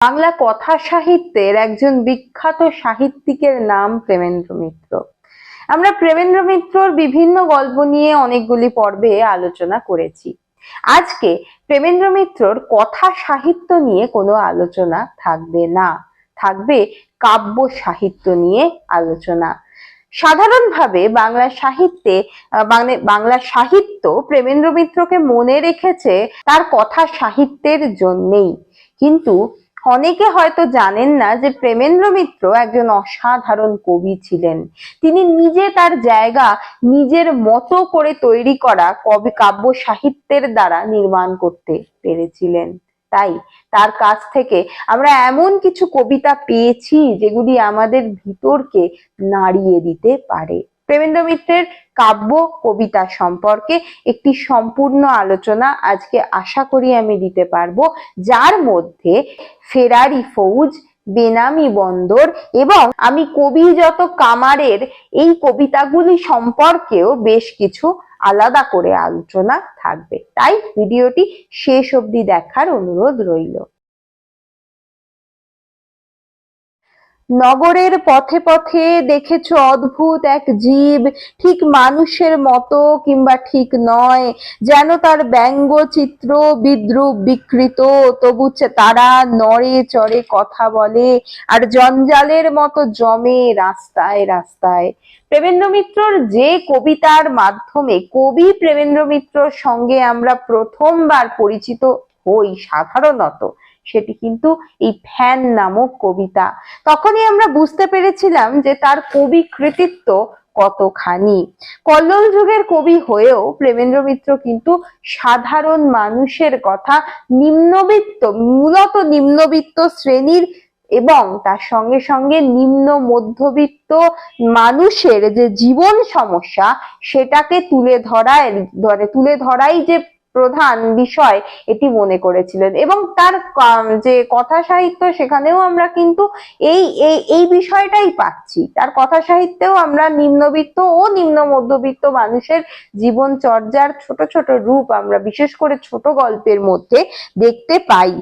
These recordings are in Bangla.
বাংলা কথা সাহিত্যের একজন বিখ্যাত সাহিত্যিকের নাম প্রেমেন্দ্র মিত্র। আমরা প্রেমেন্দ্র মিত্রর বিভিন্ন গল্প নিয়ে অনেকগুলি পর্বে আলোচনা করেছি। আজকে প্রেমেন্দ্র মিত্রর কথা সাহিত্য নিয়ে কোনো আলোচনা থাকবে না। থাকবে কাব্য সাহিত্য নিয়ে আলোচনা। সাধারণভাবে বাংলা সাহিত্যে বাংলা সাহিত্য প্রেমেন্দ্র মিত্রকে মনে রেখেছে তার কথা সাহিত্যের জন্যেই। কিন্তু অনেকে হয়তো জানেন না যে প্রেমেন্দ্র মিত্র একজন অসাধারণ কবি ছিলেন। তিনি নিজে তার জায়গা নিজের মতো করে তৈরি করা কবি কাব্য সাহিত্যের দ্বারা নির্মাণ করতে পেরেছিলেন। তাই তার কাছ থেকে আমরা এমন কিছু কবিতা পেয়েছি যেগুলি আমাদের ভিতরকে নাড়িয়ে দিতে পারে। প্রেমেন্দ্র মিত্রের কাব্য কবিতা সম্পর্কে একটি সম্পূর্ণ আলোচনা আজকে আশা করি আমি দিতে পারব। যার মধ্যে ফেরারি ফৌজ, বেনামি বন্দর এবং আমি কবি যত কামারের এই কবিতাগুলি সম্পর্কেও বেশ কিছু আলাদা করে আলোচনা থাকবে। তাই ভিডিওটি শেষ অবধি দেখার অনুরোধ রইল। নগরের পথে পথে দেখেছ অদ্ভুত এক জীব, ঠিক মানুষের মতো কিংবা ঠিক নয়, যেন তার ব্যঙ্গ চিত্র বিদ্রুপ বিকৃত, তবু তারা নড়ে চড়ে কথা বলে, আর জঞ্জালের মতো জমে রাস্তায় রাস্তায়। প্রেমেন্দ্র মিত্রর যে কবিতার মাধ্যমে, কবি প্রেমেন্দ্র মিত্রর সঙ্গে আমরা প্রথমবার পরিচিত হই সাধারণত। সেটি কিন্তু এই ফ্যান নামক কবিতা। তখনই আমরা বুঝতে পেরেছিলাম যে তার কবি কৃতিত্ব কতখানি। কল্লোল যুগের কবি হয়েও প্রেমেন্দ্র মিত্র কিন্তু সাধারণ মানুষের কথা নিম্নবিত্ত, মূলত নিম্নবিত্ত শ্রেণির এবং তার সঙ্গে সঙ্গে নিম্ন মধ্যবিত্ত মানুষের যে জীবন সমস্যা, সেটাকে তুলে ধরায়, ধরে, তুলে ধরাই যে প্রধান বিষয় এটি মনে করেছিলেন। এবং তার যে কথা সাহিত্য সেখানেও আমরা কিন্তু এই এই বিষয়টাই পাচ্ছি। তার কথা সাহিত্যেও আমরা নিম্নবিত্ত ও নিম্ন মধ্যবিত্ত মানুষের জীবন চর্যার ছোট ছোট রূপ আমরা বিশেষ করে ছোট গল্পের মধ্যে দেখতে পাই।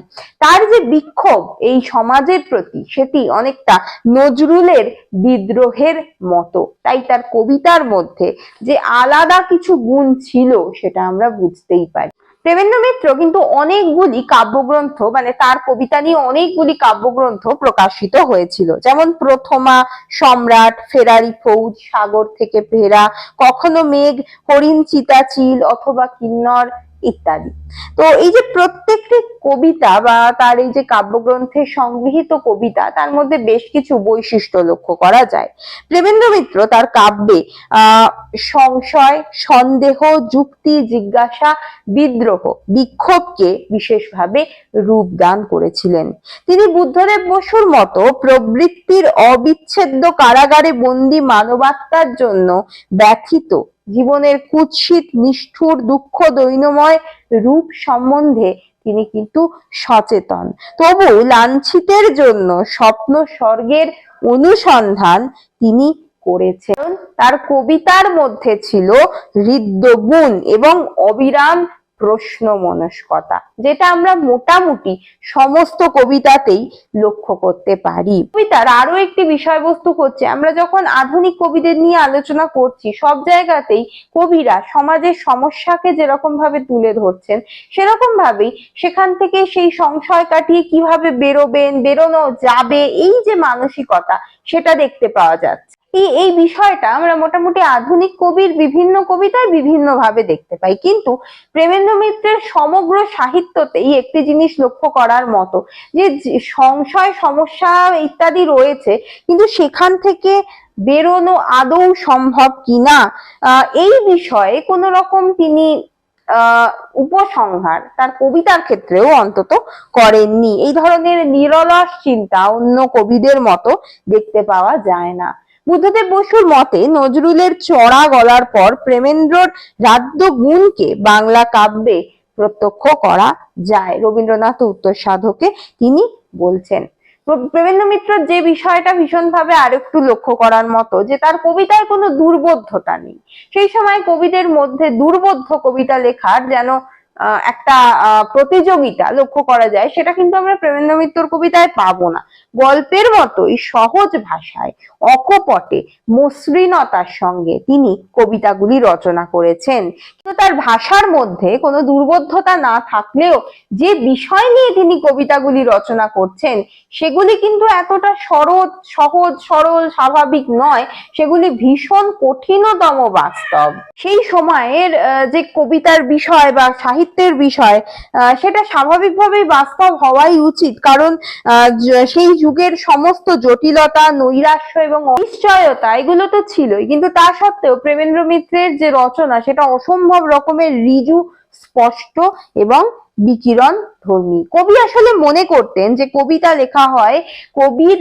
তার যে বিক্ষোভ এই সমাজের প্রতি, সেটি অনেকটা নজরুলের বিদ্রোহের মতো। তাই তার কবিতার মধ্যে যে আলাদা কিছু গুণ ছিল, সেটা আমরা বুঝতেই পারি। প্রেমেন্দ্র মিত্র কিন্তু অনেকগুলি কাব্যগ্রন্থ মানে তার কবিতা নিয়ে অনেকগুলি কাব্যগ্রন্থ প্রকাশিত হয়েছিল। যেমন প্রথমা, সম্রাট, ফেরারি ফৌজ, সাগর থেকে ফেরা, কখনো মেঘ, হরিণ চিতা চিল অথবা কিন্নর ইত্যাদি। তো এই যে প্রত্যেকটি কবিতা বা তার এই যে কাব্যগ্রন্থে সংগৃহীত কবিতা, তার মধ্যে বেশ কিছু বৈশিষ্ট্য লক্ষ্য করা যায়। প্রেমেন্দ্র মিত্র তার কাব্যে সংশয়, সন্দেহ, যুক্তি, জিজ্ঞাসা, বিদ্রোহ, বিক্ষোভকে বিশেষভাবে রূপদান করেছিলেন। তিনি বুদ্ধদেব বসুর মতো প্রবৃত্তির অবিচ্ছেদ্য কারাগারে বন্দি মানবাত্মার জন্য ব্যথিত জীবনের কুৎসিত, নিষ্ঠুর, দুঃখ দৈনময় রূপ সম্বন্ধে তিনি কিন্তু সচেতন। তবু লাঞ্ছিতের জন্য স্বপ্ন স্বর্গের অনুসন্ধান তিনি করেছেন। তার কবিতার মধ্যে ছিল হৃদ্যগুণ এবং অবিরাম প্রশ্ন মনস্কতা যেটা আমরা মোটামুটি সমস্ত কবিতাতেই লক্ষ্য করতে পারি। কবিতার আরও একটি বিষয়বস্তু হচ্ছে, আমরা যখন আধুনিক কবিদের নিয়ে আলোচনা করছি, সব জায়গাতেই কবিরা সমাজের সমস্যাকে যেরকম ভাবে তুলে ধরছেন সেরকম ভাবেই সেখান থেকে সেই সংশয় কাটিয়ে কীভাবে বেরোবেন, বেরোনো যাবে, এই যে মানসিকতা, সেটা দেখতে পাওয়া যাচ্ছে। এই বিষয়টা আমরা মোটামুটি আধুনিক কবির বিভিন্ন কবিতায় বিভিন্ন ভাবে দেখতে পাই। কিন্তু প্রেমেন্দ্র মিত্রের সমগ্র সাহিত্যতেই একটি জিনিস লক্ষ্য করার মতো, যে সংশয়, সমস্যা ইত্যাদি রয়েছে, কিন্তু সেখান থেকে বেরোনো আদৌ সম্ভব কিনা এই বিষয়ে কোন রকম তিনি উপসংহার তার কবিতার ক্ষেত্রেও অন্তত করেননি। এই ধরনের নিরলস চিন্তা অন্য কবিদের মতো দেখতে পাওয়া যায় না। বুদ্ধদেব বসুর মতে নজরুলের চড়া গলার পর প্রেমেন্দ্রর রাদ্য গুণকে বাংলা কাব্যে প্রত্যক্ষ করা যায়। রবীন্দ্রনাথ উত্তর সাধকে তিনি বলছেন, প্রেমেন্দ্র মিত্রর যে বিষয়টা ভীষণভাবে আরেকটু লক্ষ্য করার মতো, যে তার কবিতায় কোনো দুর্বোধ্যতা নেই। সেই সময় কবিদের মধ্যে দুর্বোধ্য কবিতা লেখার যেন একটা প্রতিযোগিতা লক্ষ্য করা যায়, সেটা কিন্তু আমরা প্রেমেন্দ্র মিত্রর কবিতায় পাবো না। গল্পের মতোই সহজ ভাষায়, অকপটে, মসৃণতার সঙ্গে তিনি কবিতাগুলি রচনা করেছেন। কিন্তু তার ভাষার মধ্যে কোনো দুর্বোধ্যতা না থাকলেও যে বিষয় নিয়ে তিনি কবিতাগুলি রচনা করছেন, সেগুলি কিন্তু এতটা সরল, সহজ, সরল, স্বাভাবিক নয়, সেগুলি ভীষণ কঠিনতম বাস্তব। সেই সময়ের যে কবিতার বিষয় বা সাহিত্যের বিষয় সেটা স্বাভাবিকভাবেই বাস্তব হওয়াই উচিত। কারণ সেই যুগের সমস্ত জটিলতা, নৈরাশ্য এবং অনিশ্চয়তা, এগুলো তো ছিলই। কিন্তু তা সত্ত্বেও প্রেমেন্দ্র মিত্রের যে রচনা, সেটা অসম্ভব রকমের ঋজু স্পষ্ট এবং বিকিরণ ধর্মী। কবি আসলে মনে করতেন যে কবিতা লেখা হয় কবির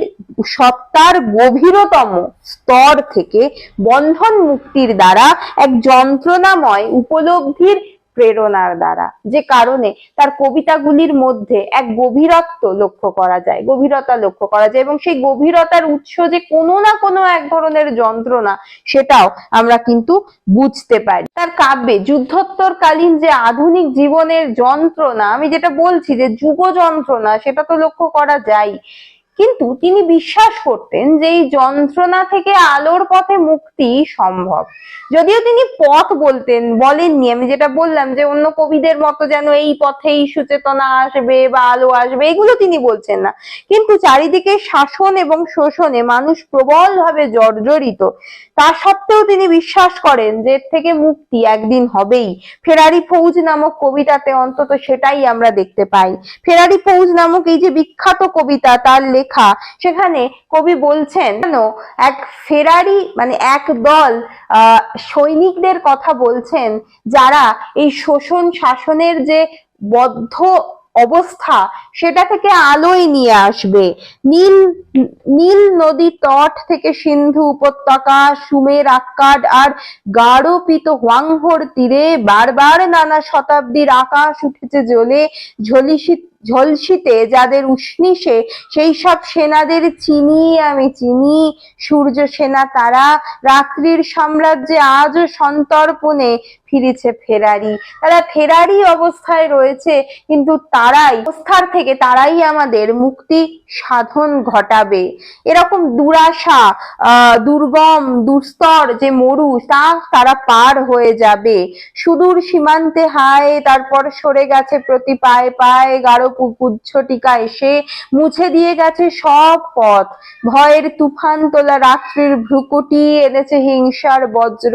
সত্তার গভীরতম স্তর থেকে বন্ধন মুক্তির দ্বারা এক যন্ত্রণাময়, উপলব্ধির প্রেরণার দ্বারা। যে কারণে তার কবিতাগুলির মধ্যে এক গভীরত্ব লক্ষ্য করা যায়, গভীরতা লক্ষ্য করা যায় এবং সেই গভীরতার উৎস যে কোনো না কোনো এক ধরনের যন্ত্রণা, সেটাও আমরা কিন্তু বুঝতে পারি। তার কাব্যে যুদ্ধোত্তরকালীন যে আধুনিক জীবনের যন্ত্রণা, আমি যেটা বলছি যে যুগ যন্ত্রণা সেটা তো লক্ষ্য করা যায় কিন্তু তিনি বিশ্বাস করতেন যে এই যন্ত্রণা থেকে আলোর পথে মুক্তি সম্ভব। যদিও তিনি পথ বলতেন, বলেননি। আমি যেটা বললাম যে অন্য কবিদের মতো যেন এই পথেই সুচেতনা আসবে বা আলো আসবে, এগুলো তিনি বলছেন না। কিন্তু চারিদিকে শাসন এবং শোষণে মানুষ প্রবলভাবে জর্জরিত। তা সত্ত্বেও তিনি বিশ্বাস করেন যে এর থেকে মুক্তি একদিন হবেই। ফেরারি ফৌজ নামক কবিতাতে অন্তত সেটাই আমরা দেখতে পাই। ফেরারি ফৌজ নামক এই যে বিখ্যাত কবিতা, তার লেখা সেখানে কবি বলছেন, কেন এক ফেরারি মানে এক দল সৈনিকদের কথা বলছেন, যারা এই শোষণ শাসনের যে বদ্ধ অবস্থা, সেটা থেকে আলোয় নিয়ে আসবে। নীল নীল নদী তট থেকে সিন্ধু উপত্যকা, সুমের আক্কাড আর গাঢ়পিত হোয়াংহোর তীরে বারবার নানা শতাব্দীর আকাশ উঠেছে জ্বলে ঝলিসি ঝলসিতে যাদের উষ্ণিসে সেই সব সেনাদের চিনি, আমি চিনি, সূর্য সেনা, তারা রাত্রির সাম্রাজ্যে আজও সন্তর্পণে ফিরেছে ফেরারি। তারা ফেরারি অবস্থায় রয়েছে, কিন্তু তারাই, অবস্থার থেকে তারাই আমাদের মুক্তি সাধন ঘটাবে। এরকম দুরাশা দুর্গম, দুস্তর যে মরু, তা তারা পার হয়ে যাবে। সুদূর সীমান্তে হায়, তারপর সরে গেছে প্রতি পায়ে পায়ে গাঢ় পুচ্ছটিকা এসে মুছে দিয়ে গেছে সব পথ। ভয়ের তুফান তোলা রাত্রির ভ্রুকুটি এনেছে হিংসার বজ্র।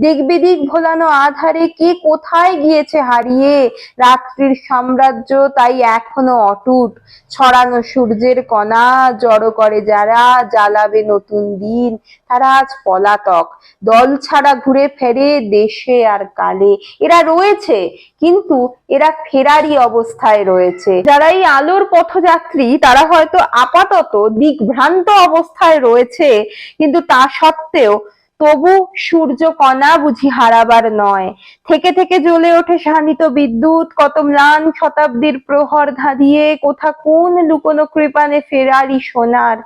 দিক ভোলানো আধারে কে কোথায় গিয়েছে হারিয়ে? রাত্রির সাম্রাজ্য তাই এখনও অটুট। ছড়ানো সূর্যের কণা জড়ো করে যারা, জ্বালাবে নতুন দিন। তারা আজ পলাতক। দল ছাড়া ঘুরে ফেরে দেশে আর কালে। এরা রয়েছে কিন্তু এরা ফেরারি অবস্থায় রয়েছে। যারা এই আলোর পথযাত্রী, তারা হয়তো আপাতত দিকভ্রান্ত অবস্থায় রয়েছে, কিন্তু তা সত্ত্বেও তবু সূর্য কণা বুঝি হারাবার নয়। থেকে থেকে জ্বলে ওঠে শানিত বিদ্যুৎ, কত ম্লান শতাব্দীর প্রহর ধাঁধিয়ে কোথা কোন লুকোনো কৃপানে ফেরারি সোনার।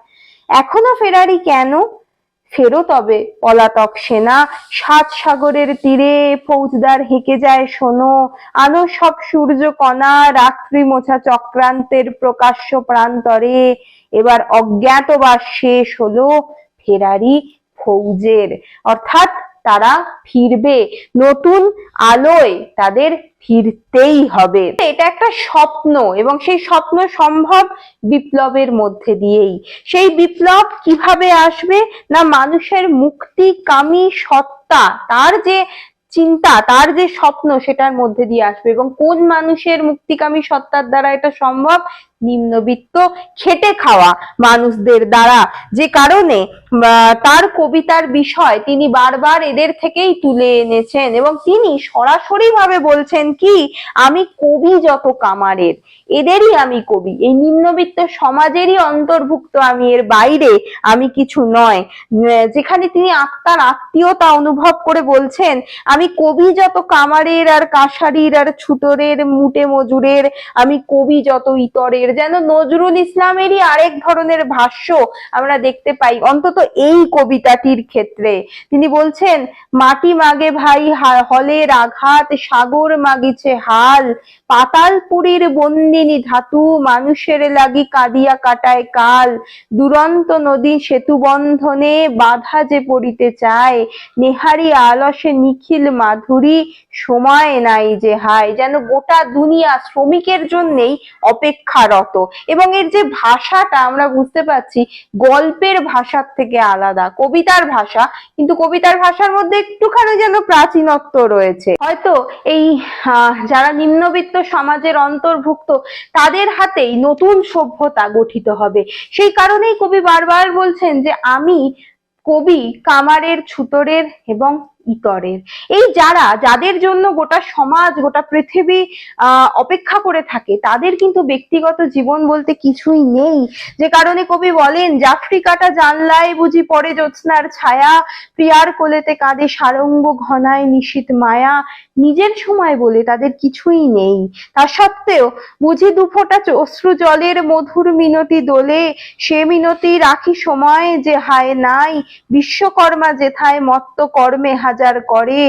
এখনও ফেরারি কেন? ফেরো তবে, পলাতক সেনা সাত সাগরের তীরে ফৌজদার হেঁকে যায়, শোনো। আনো সব সূর্য কণা, রাত্রি মোছা চক্রান্তের প্রকাশ্য প্রান্তরে। এবার অজ্ঞাতবাস শেষ হলো ফেরারি ফৌজের। অর্থাৎ তারা ফিরবে। নতুন আলোয় তাদের ফিরতেই হবে। এটা একটা স্বপ্ন এবং সেই স্বপ্ন সম্ভব বিপ্লবের মধ্যে দিয়েই। সেই বিপ্লব কীভাবে আসবে না মানুষের মুক্তিকামী সত্তা, তার যে চিন্তা, তার যে স্বপ্ন, সেটার মধ্যে দিয়ে আসবে এবং কোন মানুষের মুক্তিকামী সত্তার দ্বারা এটা সম্ভব? নিম্নবিত্ত খেটে খাওয়া মানুষদের দ্বারা। যে কারণে তার কবিতার বিষয় তিনি বারবার এদের থেকেই তুলে এনেছেন এবং তিনি সরাসরি ভাবে বলছেন কি, আমি কবি যত কামারের, এদেরই আমি কবি। এই নিম্নবিত্ত সমাজেরই অন্তর্ভুক্ত আমি, এর বাইরে আমি কিছু নয়। যেখানে তিনি আত্মার আত্মীয়তা অনুভব করে বলছেন, আমি কবি যত কামারের আর কাসারির আর ছুতরের মুটে মজুরের, আমি কবি যত ইতরের যেন নজরুল ইসলামেরই আরেক ধরনের ভাষ্য আমরা দেখতে পাই, অন্তত এই কবিতাটির ক্ষেত্রে। তিনি বলছেন, মাটি মাগে ভাই হলের আঘাত, সাগর মাগিছে হাল পাতালপুরীর বন্দিনী ধাতু, মানুষের লাগি কাঁদিয়া কাটায় কাল, দুরন্ত নদী সেতু বন্ধনে বাধা যে পড়িতে চায়, নেহারি আলসে নিখিল মাধুরী সময় নাই যে, হায়, যেন গোটা দুনিয়া শ্রমিকের জন্যেই অপেক্ষারত। এবং এর যে ভাষাটা আমরা বুঝতে পারছি, গল্পের ভাষার থেকে আলাদা, কবিতার ভাষা। কিন্তু কবিতার ভাষার মধ্যে একটুখানি যেন প্রাচীনত্ব রয়েছে। হয়তো এই যারা নিম্নবিত্ত সমাজের অন্তর্ভুক্ত, তাদের হাতেই নতুন সভ্যতা গঠিত হবে। সেই কারণেই কবি বারবার বলছেন যে, আমি কবি কামারের, ছুতরের এবং ইতরের এই যারা, যাদের জন্য গোটা সমাজ, গোটা পৃথিবী অপেক্ষা করে থাকে, তাদের কিন্তু ব্যক্তিগত জীবন বলতে কিছুই নেই। যে কারণে কবি বলেন জাফরিকাটা জানলায় বুঝি পড়ে জ্যোৎস্নার ছায়া, প্রিয়ার কোলেতে কাঁদে সারঙ্গ ঘনায় নিশীত মায়া। নিজের সময় বলে তাদের কিছুই নেই। তা সত্ত্বেও, বুঝি দুফোঁটা অশ্রু জলের মধুর মিনতি দোলে, সে মিনতি রাখি সময় যে হায় নাই, বিশ্বকর্মা যেথায় মত্ত কর্মে হাজার করে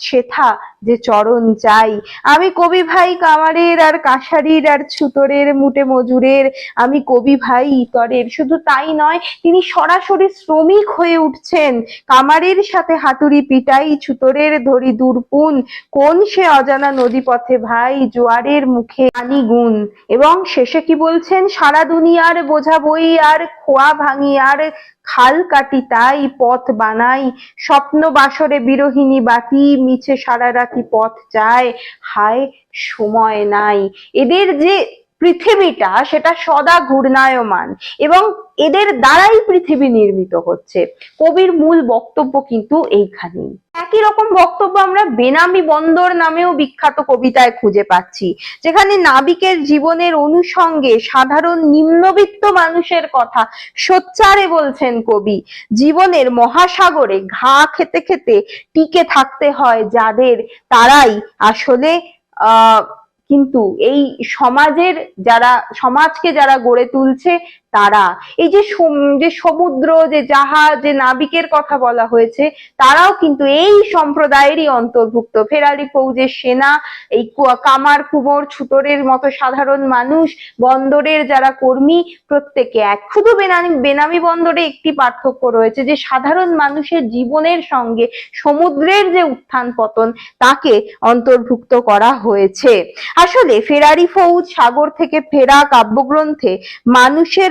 সেথা যে চরণ চাই। আমি কবি ভাই কামারের আর কাঁসারির আর ছুতরের মুটে মজুরের। আমি কবি ভাই ইতরের। শুধু তাই নয়, তিনি সরাসরি শ্রমিক হয়ে উঠছেন। কামারের সাথে হাতুড়ি পিটাই ছুতরের ধরি দূরপুন। কোন সে অজানা নদীপথে ভাই জোয়ারের মুখে আনি গুণ। এবং শেষে কি বলছেন? সারা দুনিয়ার বোঝা বই আর খোয়া ভাঙি আর খাল কাটি তাই পথ বানাই। স্বপ্ন বাসরে বিরোহিনী বাতি মিছে সারা রাতি পথ চায় হায় সময় নাই। এদের যে পৃথিবীটা সেটা সদা ঘূর্ণায়মান এবং এদের দ্বারাই পৃথিবী নির্মিত হচ্ছে। কবির মূল বক্তব্য কিন্তু এইখানেই। একই রকম বক্তব্য আমরা বেনামি বন্দর নামেও বিখ্যাত কবিতায় খুঁজে পাচ্ছি, যেখানে নাবিকের জীবনের অনুষঙ্গে সাধারণ নিম্নবিত্ত মানুষের কথা সোচ্চারে বলছেন কবি। জীবনের মহাসাগরে ঘা খেতে খেতে টিকে থাকতে হয় যাদের, তারাই আসলে, আহ কিন্তু এই সমাজের যারা সমাজকে যারা গড়ে তুলছে তারা। এই যে যে সমুদ্র, যে জাহাজ, যে নাবিকের কথা বলা হয়েছে, তারাও কিন্তু এই সম্প্রদায়েরই অন্তর্ভুক্ত। ফেরারি ফৌজের সেনা, এই কামার কুমোর, ছুতরের মতো সাধারণ মানুষ, বন্দরের যারা কর্মী, প্রত্যেকে এক। শুধু বেনামি বেনামি বন্দরে একটি পার্থক্য রয়েছে যে, সাধারণ মানুষের জীবনের সঙ্গে সমুদ্রের যে উত্থান পতন, তাকে অন্তর্ভুক্ত করা হয়েছে। আসলে ফেরারি ফৌজ সাগর থেকে ফেরা কাব্যগ্রন্থে মানুষের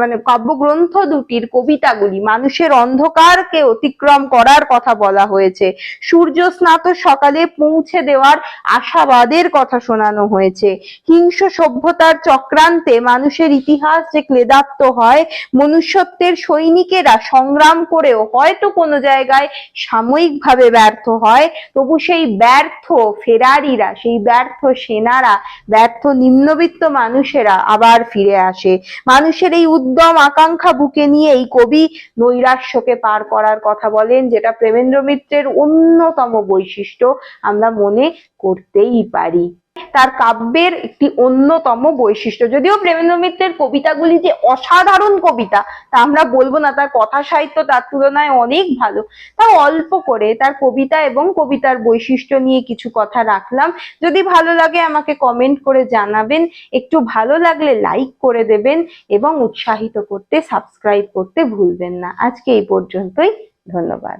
মানে কাব্যগ্রন্থ দুটির কবিতাগুলি মানুষের অন্ধকারকে অতিক্রম করার কথা বলা হয়েছে। সূর্য স্নাত সকালে পৌঁছে দেওয়ার আশাবাদের কথা শোনানো হয়েছে। হিংস সভ্যতার চক্রান্তে মানুষের ইতিহাস যে ক্লেদাত্ত হয়, মনুষ্যত্বের সৈনিকেরা সংগ্রাম করেও হয়তো কোনো জায়গায় সাময়িকভাবে ব্যর্থ হয়, তবু সেই ব্যর্থ ফেরারিরা, সেই ব্যর্থ সেনারা, ব্যর্থ নিম্নবিত্ত মানুষেরা আবার ফিরে আসে। মানুষের এই উদ্যম আকাঙ্ক্ষা বুকে নিয়ে এই কবি নৈরাশ্যকে পার করার কথা বলেন, যেটা প্রেমেন্দ্র মিত্রের অন্যতম বৈশিষ্ট্য। আমরা মনে করতেই পারি। তার কাব্যের একটি অন্যতম বৈশিষ্ট্য। যদিও প্রেমেন্দ্র মিত্রের কবিতাগুলি যে অসাধারণ কবিতা, তা আমরা বলব না, তার কথা সাহিত্য তার তুলনায় অনেক ভালো। তা অল্প করে তার কবিতা এবং কবিতার বৈশিষ্ট্য নিয়ে কিছু কথা রাখলাম। যদি ভালো লাগে আমাকে কমেন্ট করে জানাবেন, একটু ভালো লাগলে লাইক করে দেবেন এবং উৎসাহিত করতে সাবস্ক্রাইব করতে ভুলবেন না। আজকে এই পর্যন্তই, ধন্যবাদ।